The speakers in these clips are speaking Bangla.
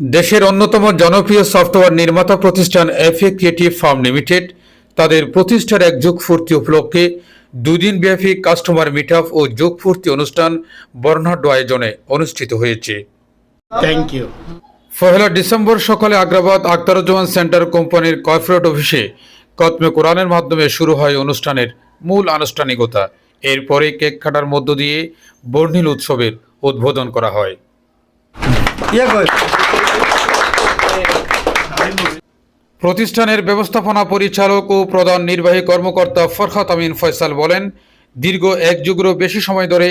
দেশের অন্যতম জনপ্রিয় সফটওয়্যার নির্মাতা প্রতিষ্ঠান এফএ ক্রিয়েটিভ ফার্ম লিমিটেড তাদের প্রতিষ্ঠার এক যুগপূর্তি উপলক্ষে দুদিন ব্যাপী কাস্টমার মিট আপ ও যুগপূর্তি অনুষ্ঠান বর্ণাঢ্য আয়োজনে অনুষ্ঠিত হয়েছে। থ্যাংক ইউ পহেলা ডিসেম্বর সকালে আগ্রাবাদ আখতারুজ্জামান সেন্টার কোম্পানির কর্পোরেট অফিসে কতমে কোরআনের মাধ্যমে শুরু হয় অনুষ্ঠানের মূল আনুষ্ঠানিকতা। এরপরে কেক কাটার মধ্য দিয়ে বর্ণিল উৎসবের উদ্বোধন করা হয়। প্রতিষ্ঠানের ব্যবস্থাপনা পরিচালক ও প্রধান নির্বাহী কর্মকর্তা ফরহাত আমিন ফয়সাল বলেন, দীর্ঘ এক যুগেরও বেশি সময় ধরে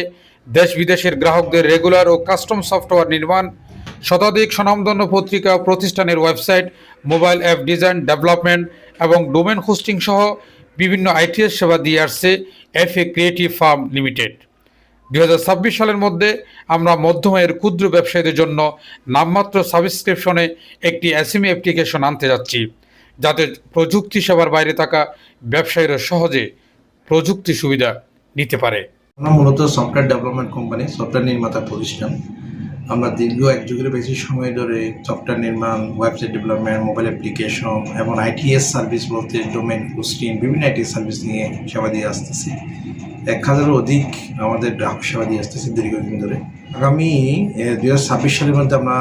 দেশ বিদেশের গ্রাহকদের রেগুলার ও কাস্টম সফটওয়্যার নির্মাণ, শতাধিক স্বনামধন্য পত্রিকা, প্রতিষ্ঠানের website, mobile app design, development এবং ডোমেন হোস্টিং সহ বিভিন্ন আইটিএস সেবা দিয়ে আসছে F A creative firm limited. দুই সালের মধ্যে আমরা মধ্যমায়ের ক্ষুদ্র ব্যবসায়ীদের জন্য নামমাত্র সাবস্ক্রিপশনে একটি এসএমই অ্যাপ্লিকেশন আনতে যাচ্ছি, যাতে প্রযুক্তি সেবার বাইরে থাকা ব্যবসায়ীরা সহজে প্রযুক্তি সুবিধা নিতে পারে। আমরা মূলত সফটওয়্যার ডেভেলপমেন্ট কোম্পানি সফটওয়্যার নির্মাতা প্রতিষ্ঠান। আমরা দীর্ঘ এক যুগের বেশি সময় ধরে সফটওয়্যার নির্মাণ ওয়েবসাইট ডেভেলপমেন্ট মোবাইল অ্যাপ্লিকেশন এবং আইটিএস সার্ভিস বলতে ডোমেন হোস্টিং বিভিন্ন আইটিএস সার্ভিস নিয়ে সেবা দিয়ে আসতেছি। এক হাজারের অধিক আমাদের গ্রাহক সেবা দিয়ে আসতেছি দীর্ঘদিন ধরে। আগামী দুই হাজার ছাব্বিশ সালের মধ্যে আমরা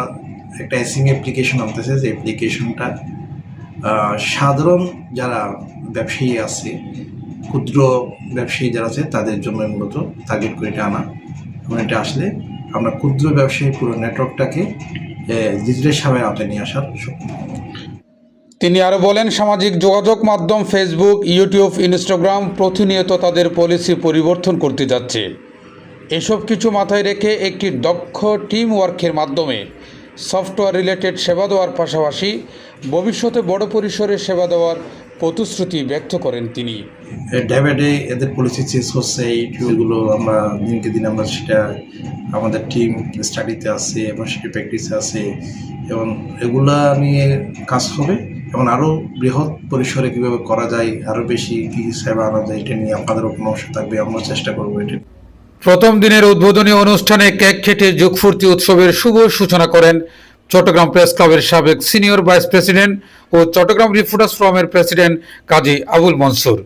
একটা এসিং অ্যাপ্লিকেশন আনতেছে, যে অ্যাপ্লিকেশনটা সাধারণ যারা ব্যবসায়ী আছে, ক্ষুদ্র ব্যবসায়ী যারা আছে, তাদের জন্য মূলত টার্গেট করে এটা আনা। এবং এটা আসলে আমরা ক্ষুদ্র ব্যবসায়ী পুরো নেটওয়ার্কটাকে ডিজিটাল সেবায় আওতায় নিয়ে আসার তিনি আরও বলেন, সামাজিক যোগাযোগ মাধ্যম ফেসবুক, ইউটিউব, ইনস্টাগ্রাম প্রতিনিয়ত তাদের পলিসি পরিবর্তন করতে যাচ্ছে। এসব কিছু মাথায় রেখে একটি দক্ষ টিম ওয়ার্কের মাধ্যমে সফটওয়্যার রিলেটেড সেবা দেওয়ার পাশাপাশি ভবিষ্যতে বড় পরিসরে সেবা দেওয়ার প্রতিশ্রুতি ব্যক্ত করেন তিনি। ডে বাই ডে এদের পলিসি চেঞ্জ হচ্ছে এইগুলো আমরা দিনকে দিন আমরা সেটা আমাদের টিম স্টাডিতে আছে এবং সেটা প্র্যাকটিসে আছে এবং এগুলা নিয়ে কাজ হবে এবং আরও বৃহৎ পরিসরে কীভাবে করা যায় আরও বেশি কী সেবা আনা যায় এটা নিয়ে আপনাদেরও কোনো অংশ থাকবে আমরা চেষ্টা করব এটা প্রথম দিনের উদ্বোধনী অনুষ্ঠানে কেক কেটে যুগফূর্তি উৎসবের শুভ সূচনা করেন চট্টগ্রাম প্রেস ক্লাবের সাবেক সিনিয়র ভাইস প্রেসিডেন্ট ও চট্টগ্রাম রিপোর্টার্স ফ্রমের প্রেসিডেন্ট কাজী আবুল মনসুর।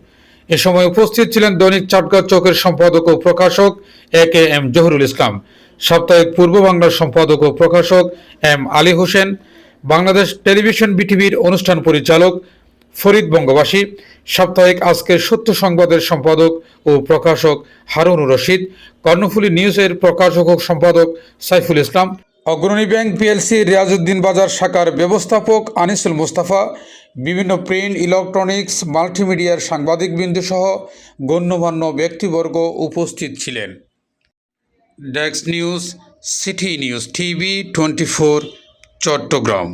এ সময় উপস্থিত ছিলেন দৈনিক চাটগাঁও চৌকের সম্পাদক ও প্রকাশক এ কে এম জহুরুল ইসলাম, সাপ্তাহিক পূর্ব বাংলার সম্পাদক ও প্রকাশক এম আলী হোসেন, বাংলাদেশ টেলিভিশন বিটিভির অনুষ্ঠান পরিচালক ফরিদ বঙ্গবাসী, সাপ্তাহিক আজকের সত্য সংবাদের সম্পাদক ও প্রকাশক হারুনুর রশিদ, কর্ণফুলী নিউজের প্রকাশক ও সম্পাদক সাইফুল ইসলাম অগ্রণী ব্যাংক পিএলসি রিয়াজুদ্দিন বাজার শাখার ব্যবস্থাপক আনিসুল মুস্তাফা, বিভিন্ন প্রিন্ট, ইলেকট্রনিক্স, মাল্টিমিডিয়ার সাংবাদিকবৃন্দ সহ গণ্যমান্য ব্যক্তিবর্গ উপস্থিত ছিলেন। ডেক্স news, city news TV, twenty Chattogram.